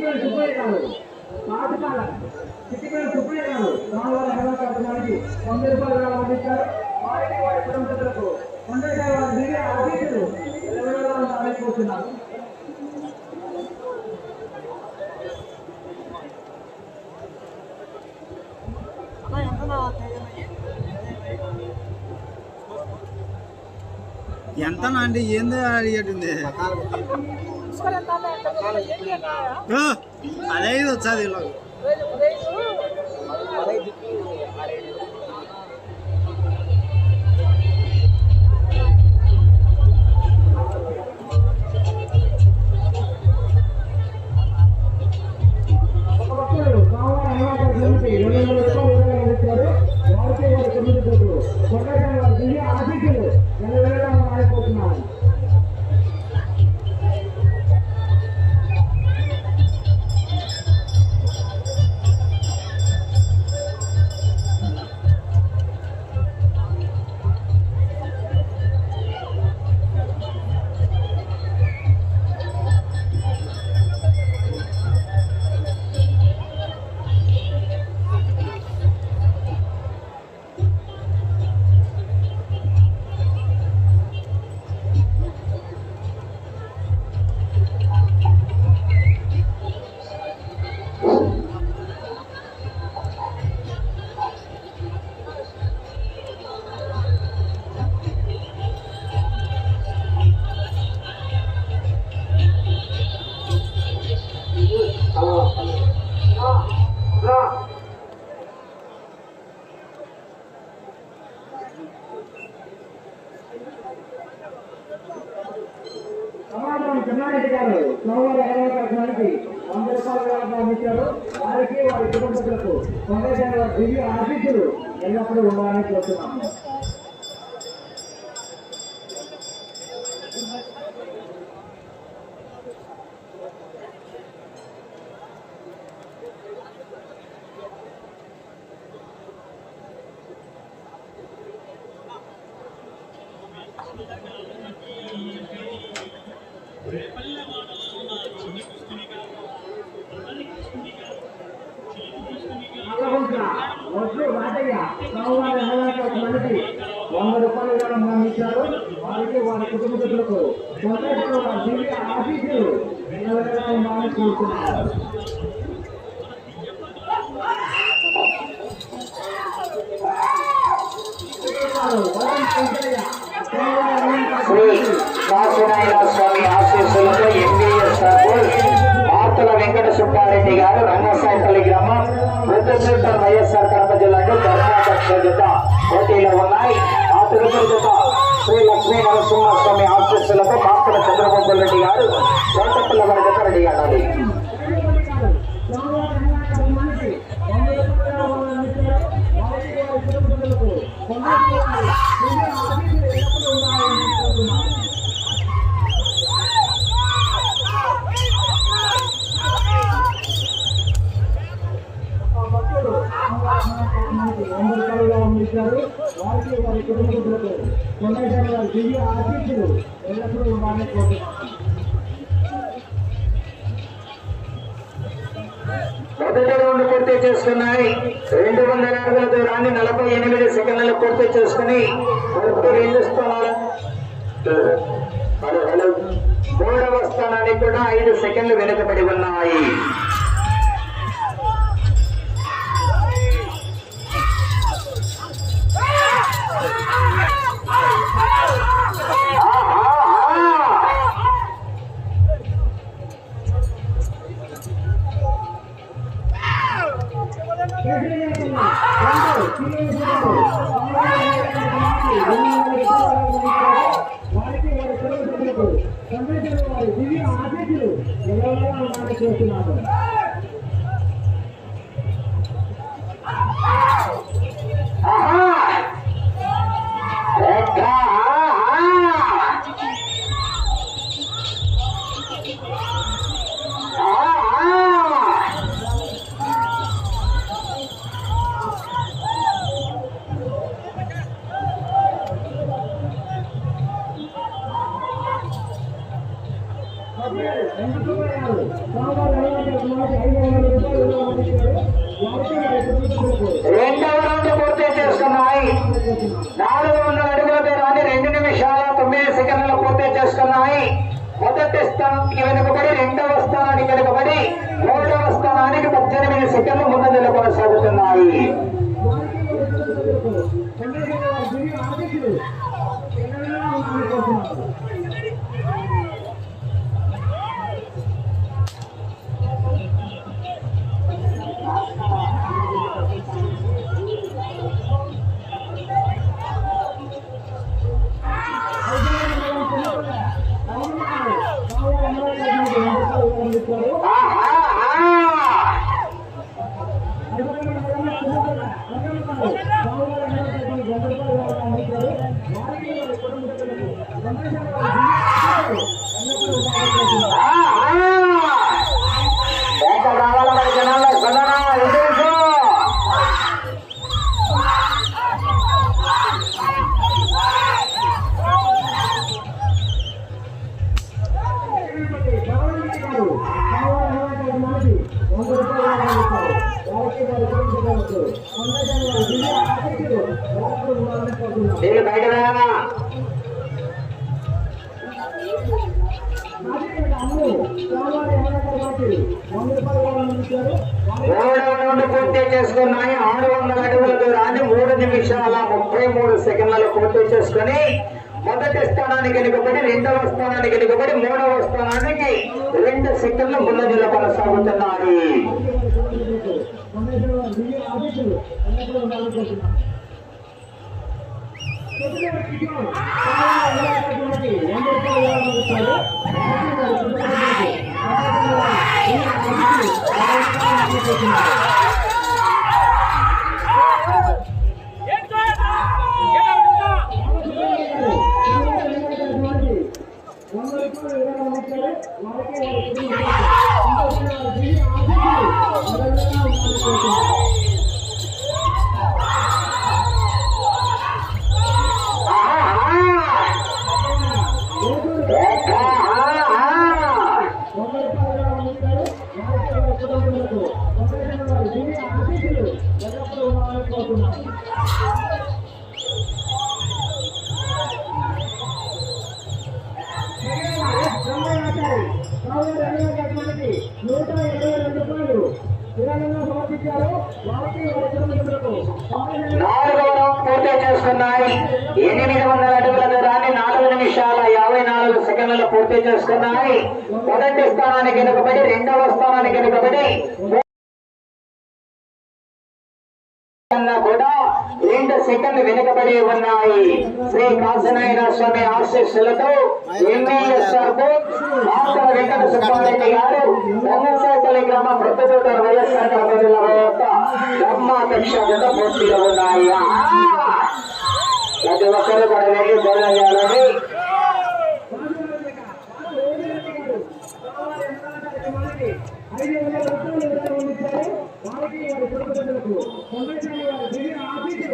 సుబ్బయ్య గారు సుబ్బయ్య గారు హెలా కార్యక్రమానికి వంద రూపాయలు అందించారు. వారికి వారి కుటుంబస్తులకు కొండకాయ వారి దిగి ఆఫీసులు ఎల్లవేళలా ఉండాలని కోరుతున్నాము ఎంత అంటే ఏందో అడిగేటింది అదే ఇది వడ్లు రాజయ్య సోమవారం ఐదవ కార్యక్రమానికి వంద రూపాయలు ఇవ్వడం అందించారు వారికి వారి కుటుంబ సభ్యులకు ఆఫీసులు ఎల్లవేళలా ప్రతిష్ఠిత వైఎస్ఆర్ కడప జిల్లాలో కర్ణాటక జత పోటీలో ఉన్నాయి. ఆ తదుపరి జత శ్రీ లక్ష్మీ నరసింహస్వామి ఆశీస్సులతో మాకుల చంద్రబాబు రెడ్డి గారు కోటపల్లి వారి జత రెడీ అనాలి వారికి వారి కుటుంబీకులకు కొండజాల వారి దివ్య ఆశీస్సులు ఎల్లప్పుడూ ఉండాలని కోరుతున్నాను మొదటి రౌండ్ పూర్తి చేసుకున్నాయి. రెండు వందల అడుగుల దూరాన్ని నలభై ఎనిమిది సెకండ్లు పూర్తి చేసుకుని రెండు స్థానాలు మూడవ స్థానానికి కూడా ఐదు సెకండ్లు వెనుకబడి ఉన్నాయి. 음, స్థానానికి వెనుకబడి మూడవ స్థానానికి రెండు సెకండ్లు ముందంజలో కొనసాగుతున్నాయి నూట ఇరవై రెండు రూపాయలు విరాళంగా సమర్పించారు వారికి నాలుగవ రౌండ్ పూర్తి చేసుకున్నాయి. ఎనిమిది వందల అడుగుల దూరాన్ని నాలుగు నిమిషాల యాభై నాలుగు సెకండ్లు పూర్తి చేసుకున్నాయి. మొదటి స్థానానికి వెనుకబడి రెండవ స్థానానికి వెనుకబడి కూడా రెండు సెకండ్లు వెనుకబడి ఉన్నాయి. శ్రీ కాశనాయన స్వామి ఆశీస్సులతో ఎంబీఎస్ఆర్ మాతల వెంకట సుబ్బారెడ్డి గారు రంగశాఖలి గ్రామ ప్రతిదూత వైఎస్ఆర్ కాంగ్రెస్ యొక్క బ్రహ్మాపేక్ష జత పూర్తిగా ఉన్నాయి. ఆహా! ప్రతి ఒక్కరూ కూడా వెళ్ళి భోజనం చేయాలని ఐదు వందల రూపాయలు విరాళం అందించారు వారికి వారి ఆ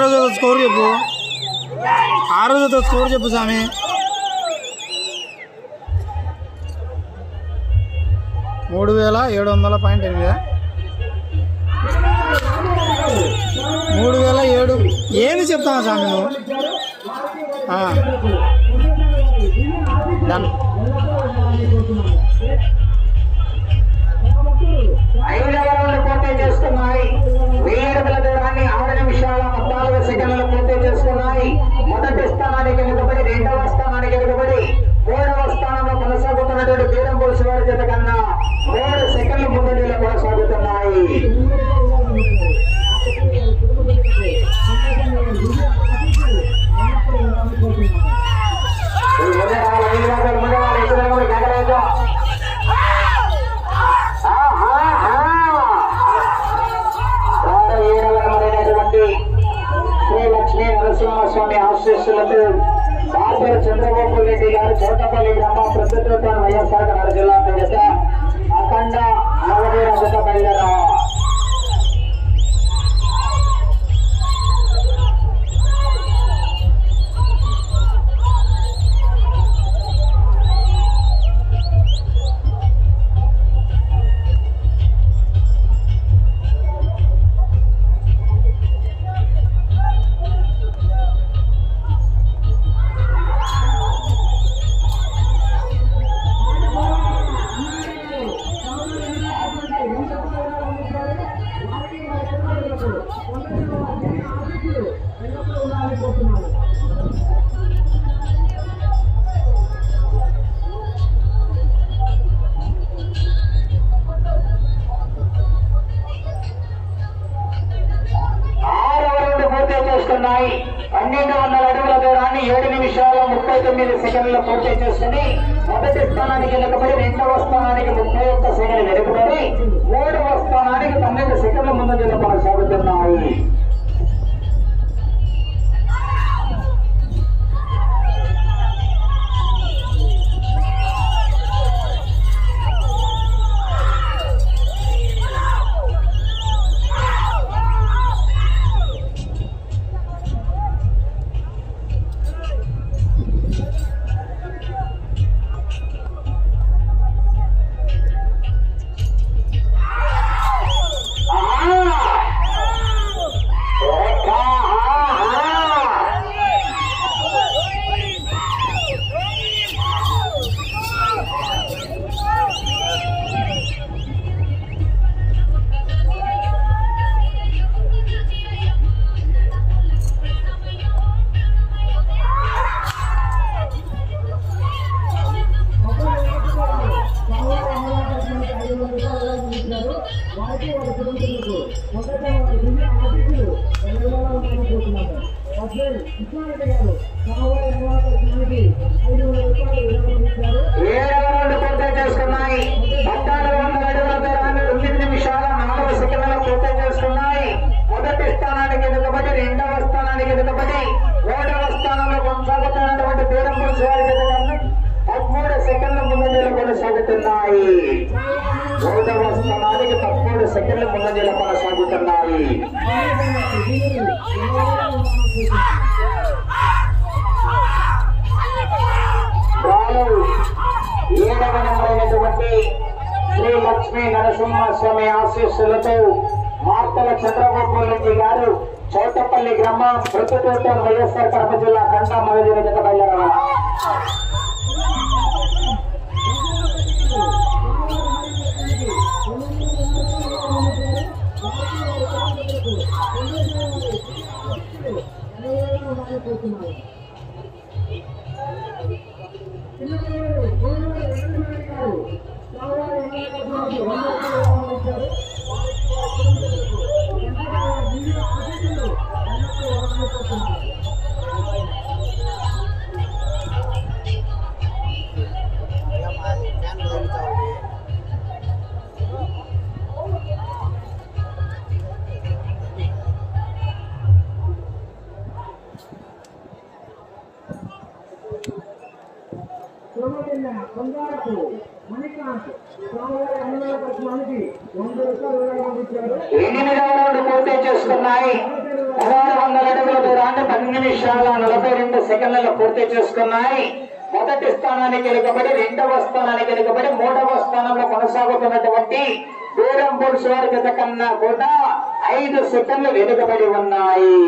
రోజు స్కోర్ చెప్పు. ఆ రోజుతో స్కోర్ చెప్పు స్వామి. మూడు వేల ఏడు వందల పాయింట్ ఎనిమిది. మూడు వేల ఏడు. ఏమి చెప్తావా స్వామి నువ్వు? డన్ పూర్తి చేసుకున్నాయి. మొదటి స్థానానికి నిలబడి రెండవ ఏడు నిమిషాల ముప్పై తొమ్మిది సెకండ్లు పూర్తి చేసుకుని మొదటి స్థానానికి వెనుకబడి రెండవ స్థానానికి ముప్పై ఒక్క సెకండ్ వెనుకబడి మూడవ స్థానానికి పన్నెండు సెకండ్ల ముందంజలో కొనసాగుతున్నాయి కొనసాగుతున్నాయి మూడవ స్థానానికి తప్పుడు సెకండ్ల ముందంజలో కొనసాగుతున్నాయి. ఏడవ నెంబరైనటువంటి శ్రీ లక్ష్మీ నరసింహస్వామి ఆశీస్సులతో మార్తల చంద్రబాబు రెడ్డి గారు చౌటపల్లి గ్రామం ప్రతితోట వైఎస్ఆర్ కడప జిల్లా కంటా మొదటి జత బయలుదేరారు సోమటిల్ల సెకండ్లలో చేసుకున్నాయి. మొదటి స్థానానికి వెనుకబడి రెండవ స్థానానికి వెనుకబడి మూడవ స్థానంలో కొనసాగుతున్నటువంటి దూరం పురుషవర్గత కన్నా కూడా ఐదు సెకండ్లు వెనుకబడి ఉన్నాయి.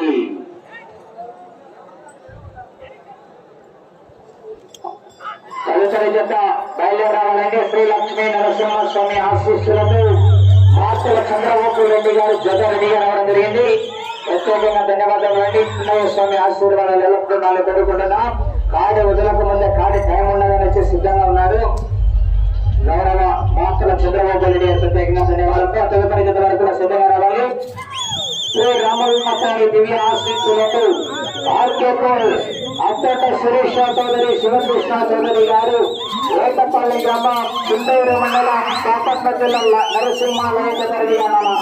తదుపరి జత బయలుదేరావాలంటే శ్రీ లక్ష్మీ నరసింహస్వామి ఆశీస్సులతో మార్తల చంద్రబాబు రెడ్డి గారు జత రెడీగా రావడం జరిగింది. ప్రత్యేకంగా ధన్యవాదాలు అండి. చిన్నయ్య స్వామి ఆశీర్వాదాలు ఎల్లప్పుడూ పెట్టుకుంటున్నాం కాడి వదలక ముందే కాడి టైం ఉండదని వచ్చి సిద్ధంగా ఉన్నారు. గౌరవ మార్తల చంద్రబాబు రెడ్డి గారు ప్రత్యేకంగా ధన్యవాదాలు. తదుపరి జత వరకు కూడా సిద్ధంగా రావాలి. శ్రీ రామవిమతారి దివ్య ఆశీస్సులకు ఆర్కేపూర్ అత్తట సురేష్ చౌదరి శివకృష్ణ చౌదరి గారు ఏటపల్లి గ్రామం చుండూరు మండలం కాకట్ల జిల్లా నరసింహాలయ చౌదరి గారు శాసనం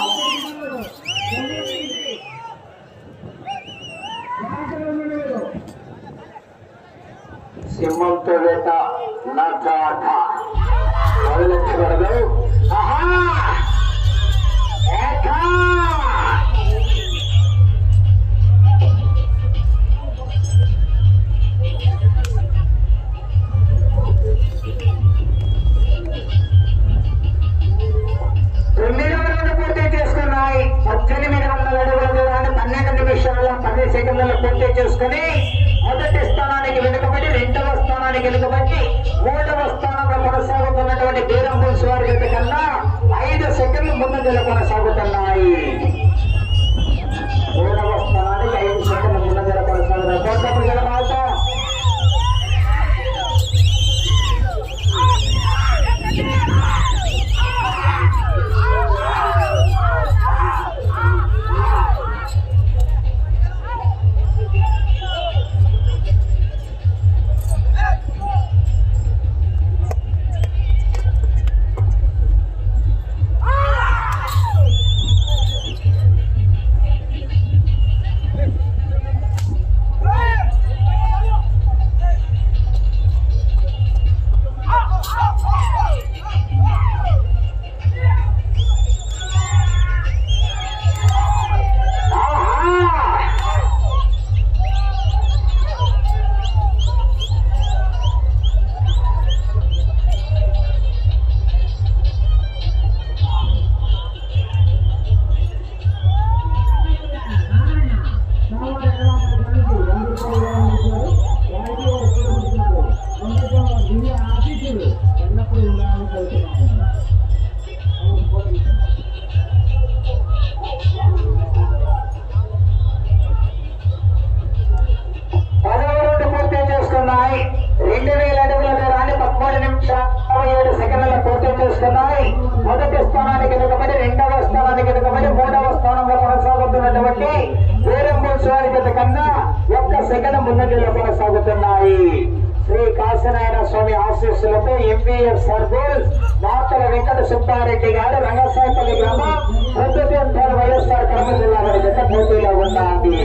సింహంతో వేట నగాట వదిలించకూడదు పూర్తి చేసుకున్నాయి. పద్దెనిమిది వందల అడుగుల దూరాన్ని పన్నెండు నిమిషాల పది సెకండ్లలో పూర్తి చేసుకుని మొదటి స్థానానికి వెనుక స్థానాన్ని స్థానానికి మూడవ స్థానంలో కొనసాగుతున్నటువంటి బీరం పులుసు వారి జత కన్నా ఐదు సెకండ్లు ముందంజలు కొనసాగుతున్నాయి. మూడవ స్థానానికి ఐదు సెకండ్లు ముందంజలు కొనసాగుతున్నాయి. సెకండ్ ముందంజలో కొనసాగుతున్నాయి. శ్రీ కాశనాయన స్వామి ఆశీస్సులతో ఎంపీఎస్ సర్పూల్ మాతల వెంకట సుబ్బారెడ్డి గారు రంగసాపల్లి గ్రామం ప్రొద్దుటూరు వైఎస్ఆర్ కడప జిల్లా వారి జత పోటీలో ఉన్నాయి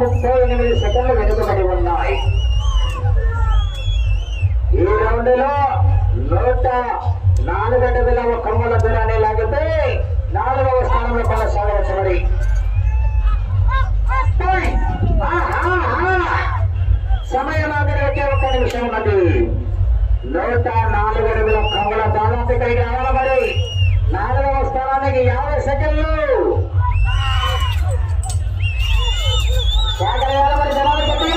ముప్పై ఎనిమిది సెకండ్లు వెనుకబడి ఉన్నాయి. ఈ రౌండ్లో నూట నాలుగు అడుగుల కమ్ముల దూరాన్ని లాగితే నాలుగవ స్థానంలో కొనసాగవచ్చు సమయం ఆగడానికి ఒక నిమిషం ఉన్నది నూట నాలుగు అడుగుల కమల దాదాపు ఇక్కడికి రావాలి మరి. నాలుగవ స్థానానికి యాభై సెకండ్లు. क्या करने वाला परेशान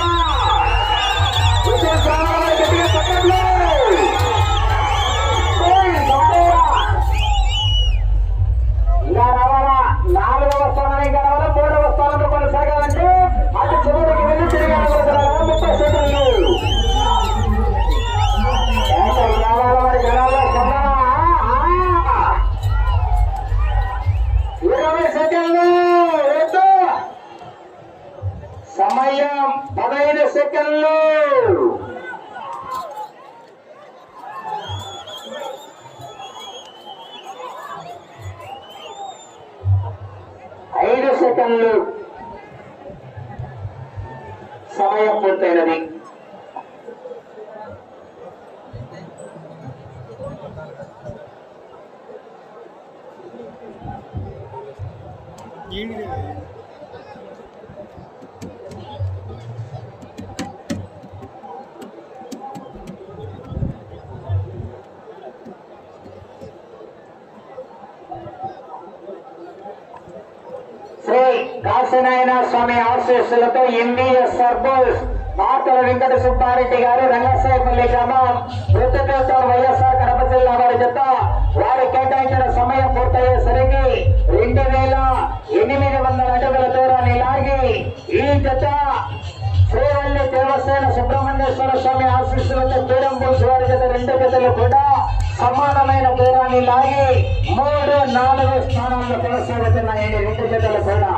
సత్యనారాయణ స్వామి ఆశీస్సులతో ఎంబీఎస్ సర్బోస్ మాతల వెంకట సుబ్బారెడ్డి గారు రంగసాయపల్లి గ్రామం వృద్ధులతో వైఎస్ఆర్ కడప జిల్లా వారి జత వారు కేటాయించిన సమయం పూర్తయ్యేసరికి రెండు వేల ఎనిమిది వందల అడుగుల దూరాన్ని లాగి ఈ జత శ్రీవల్లి దేవసేన సుబ్రహ్మణ్యేశ్వర స్వామి ఆశీస్సులతో దూరం పోసి వారి చేత రెండు జతలు కూడా సమానమైన దూరాన్ని లాగి మూడు నాలుగు స్థానాల్లో కొనసాగుతున్నాయని రెండు జతలు కూడా.